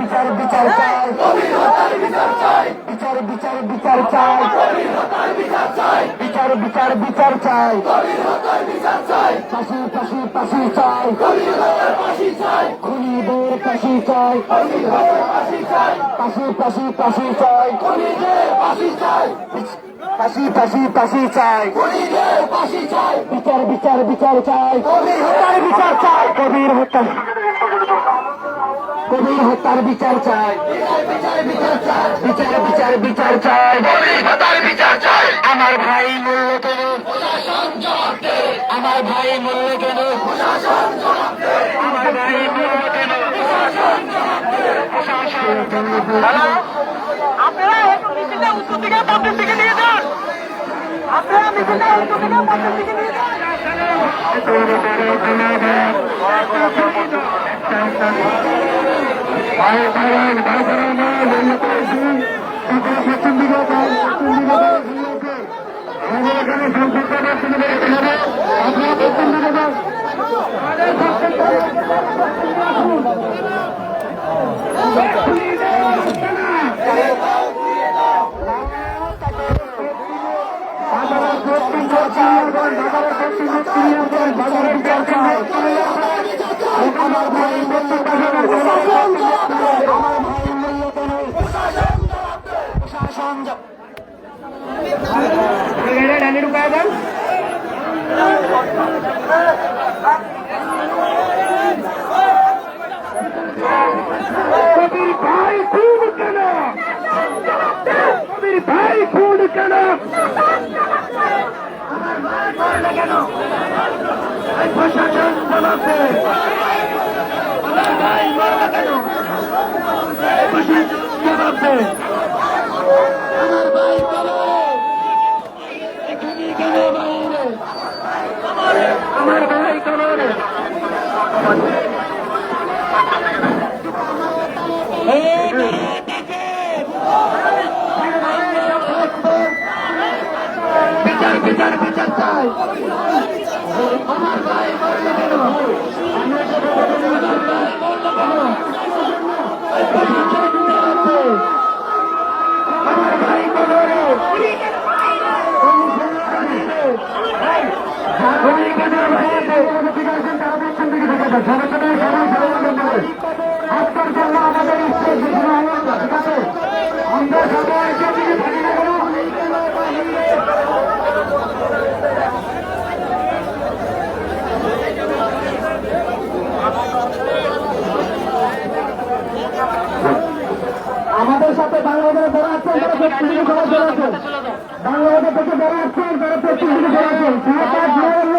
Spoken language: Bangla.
বিচার বিচার চাই। বিচার বিচার বিচার চাই। বিচার বিচার বিচার চাই। পাশি পাশি পাশি চাই। খুনিদের পাশি চাই। পাশি পাশি পাশি চাই। পাশি পাশি পাশি চাই। বিচার বিচার বিচার চাই। বিচার চাই। কবির হত্যা। কবির হত্যার বিচার চাই। বিচার বিচার বিচার চাই। আমার ভাই মূল্য কেন? আমার ভাই মূল্য কেন? আমার ভাই মূল্য কেন? আপনারা মিছিলটা উত্তর দিকে পশ্চিম দিকে নিয়ে যান। আপনারা মিছিলটা উত্তর দিকে পশ্চিম দিকে নিয়ে যান। মূল্য কেন আমার ভাই মূল্য কেন প্রশাসন কবির ভাই খুন কেন? কবির ভাই খুন কেন? প্রশাসন জবাব কেন প্রশাসন জবাব দে আমার ভাই বলো এখানে কেন বাইরে আমার ভাই কেন রে বিচার বিচার চাই আমার ভাই আমরা ভাই জবাব দে আমার ভাই আমাদের সাথে বাংলাদেশে যারা আছেন তারা প্রস্তুতি করার জন্য বাংলাদেশ থেকে যারা আসছেন তারা প্রস্তুতি করার জন্য